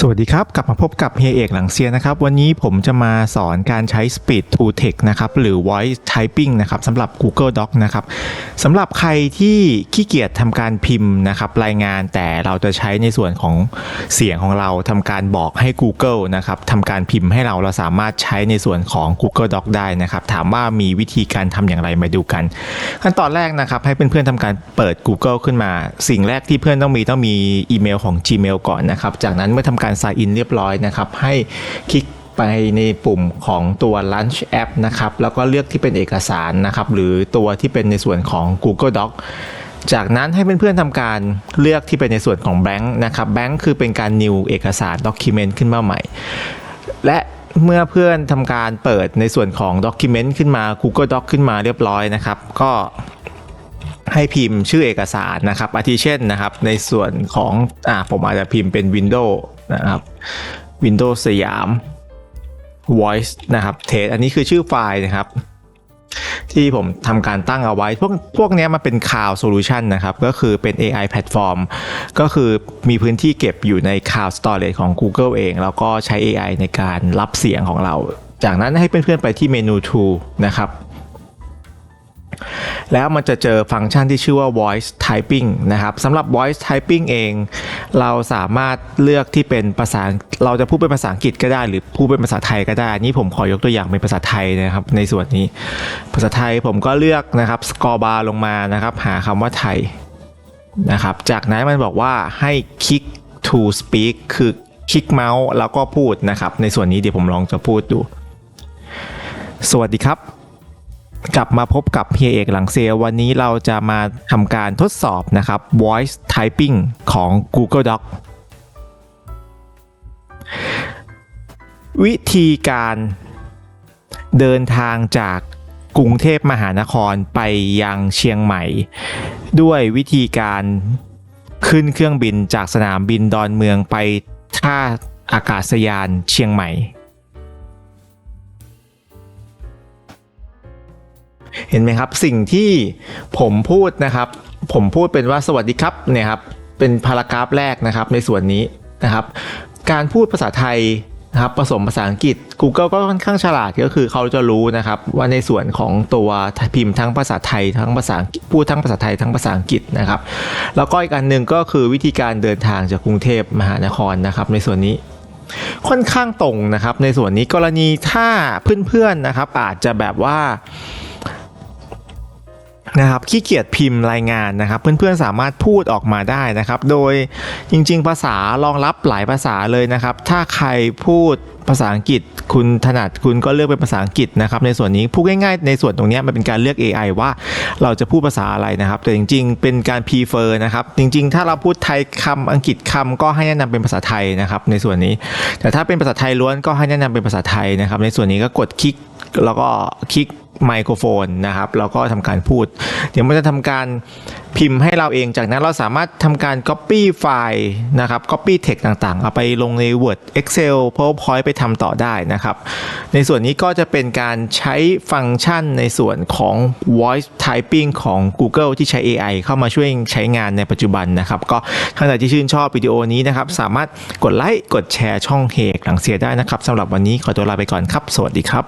สวัสดีครับ กลับมาพบกับเฮียเอกหลังเซียนะครับ วันนี้ผมจะมาสอนการใช้ Speed to Text นะครับหรือ Voice Typing นะครับสำหรับ Google Doc นะครับสำหรับใครที่ขี้เกียจทำการพิมพ์นะครับรายงานแต่เราจะใช้ในส่วนของเสียงของเราทำการบอกให้ Google นะครับทำการพิมพ์ให้เราเราสามารถใช้ในส่วนของ Google Doc ได้นะครับ ถามว่ามีวิธีการทำอย่างไรมาดูกัน ขั้นตอนแรกนะครับให้เพื่อนๆทำการเปิด Google ขึ้นมา สิ่งแรกที่เพื่อนต้องมีต้องมีอีเมลของ Gmail ก่อนนะครับจากนั้นเมื่อทำการการ sign in เรียบร้อยนะครับ ให้คลิกไปในปุ่มของตัว Launch App นะครับ แล้วก็เลือกที่เป็นเอกสารนะครับ หรือตัวที่เป็นในส่วนของ Google Doc จากนั้นให้เพื่อนๆทำการเลือกที่เป็นในส่วนของ Blank นะครับ Blank คือเป็นการ new เอกสาร document ขึ้นมาใหม่ และเมื่อเพื่อนทำการเปิดในส่วนของ Document ขึ้นมา Google Doc ขึ้นมาเรียบร้อยนะครับ ก็ให้พิมพ์ชื่อเอกสารนะครับอาทิเช่นนะครับ ในส่วนของอ่าผมอาจจะพิมพ์เป็น Windows นะครับ Windows สยาม Voice นะครับ Test อันนี้คือชื่อไฟล์นะครับ ที่ผมทำการตั้งเอาไว้ พวกพวกนี้มันเป็น Cloud Solution นะครับ ก็คือเป็น AI Platform ก็คือมีพื้นที่เก็บอยู่ใน Cloud Storage ของ Google เอง แล้วก็ใช้ AI ในการรับเสียงของเรา จากนั้นให้เพื่อนๆไปที่เมนู Tool นะครับ แล้วมันจะเจอฟังก์ชันที่ชื่อว่า voice typing นะครับสำหรับ voice typing เอง เราสามารถเลือกที่เป็นภาษา เราจะพูดเป็นภาษาอังกฤษก็ได้ หรือพูดเป็นภาษาไทยก็ได้นนี้ผมขอยกตัวอย่างเป็นภาษาไทยนะครับ ในส่วนนี้ ภาษาไทยผมก็เลือกนะครับ score bar ลงมานะครับ หาคำว่าไทยนะครับ จากนั้นมันบอกว่าให้คลิก to speak คือคลิกเมาส์แล้วก็พูดนะครับ ในส่วนนี้เดี๋ยวผมลองจะพูดดู สวัสดีครับ กลับมาพบกับเฮียเอกหลังเซียวันนี้เราจะมาทำการทดสอบนะครับ voice typing ของ Google Doc วิธีการเดินทางจากกรุงเทพมหานครไปยังเชียงใหม่ ด้วยวิธีการขึ้นเครื่องบินจากสนามบินดอนเมืองไปท่าอากาศยานเชียงใหม่ เห็นไหมครับสิ่งที่ผมพูดนะครับ ผมพูดเป็นว่าสวัสดีครับเนี่ยครับเป็นพารากราฟแรกนะครับในส่วนนี้นะครับ การพูดภาษาไทยนะครับผสมภาษาอังกฤษ Google ก็ค่อนข้างฉลาดก็คือเขาจะรู้นะครับว่าในส่วนของตัวพิมพ์ทั้งภาษาไทยทั้งภาษาพูดทั้งภาษาไทยทั้งภาษาอังกฤษนะครับแล้วก็อีกอันหนึ่งก็คือวิธีการเดินทางจากกรุงเทพมหานครนะครับ ในส่วนนี้ค่อนข้างตรงนะครับ ในส่วนนี้กรณีถ้าเพื่อนๆนะครับ อาจจะแบบว่า นะครับขี้เกียจพิมพ์รายงานนะครับ เพื่อนๆสามารถพูดออกมาได้นะครับ โดยจริง ๆ ภาษารองรับหลายภาษาเลยนะครับ ถ้าใครพูดภาษาอังกฤษ คุณถนัดคุณก็เลือกเป็นภาษาอังกฤษนะครับ ในส่วนนี้พูดง่ายๆในส่วนตรงนี้มันเป็นการเลือก AI ว่าเราจะพูดภาษาอะไรนะครับ แต่จริง ๆ เป็นการ prefer นะครับ จริง ๆ ถ้าเราพูดไทยคำอังกฤษคำก็ให้แนะนำเป็นภาษาไทยนะครับ ในส่วนนี้ แต่ถ้าเป็นภาษาไทยล้วนก็ให้แนะนำเป็นภาษาไทยนะครับ ในส่วนนี้ก็กดคลิก แล้วก็คลิกไมโครโฟนนะครับแล้วก็ทำการพูด เดี๋ยวมันจะทำการพิมพ์ให้เราเองจากนั้นเราสามารถทำการ Copy ไฟล์นะครับ Copy Text ต่างๆ เอาไปลงใน Word Excel PowerPoint ไปทำต่อได้นะครับ ในส่วนนี้ก็จะเป็นการใช้ฟังก์ชันในส่วนของ Voice Typing ของ Google ที่ใช้ AI เข้ามาช่วยใช้งานในปัจจุบันนะครับ ก็ท่านใดที่ชื่นชอบวิดีโอนี้นะครับ สามารถกดไลค์กดแชร์ช่องเฮกหลังเสียได้นะครับสำหรับวันนี้ขอตัวลาไปก่อนครับ สวัสดีครับ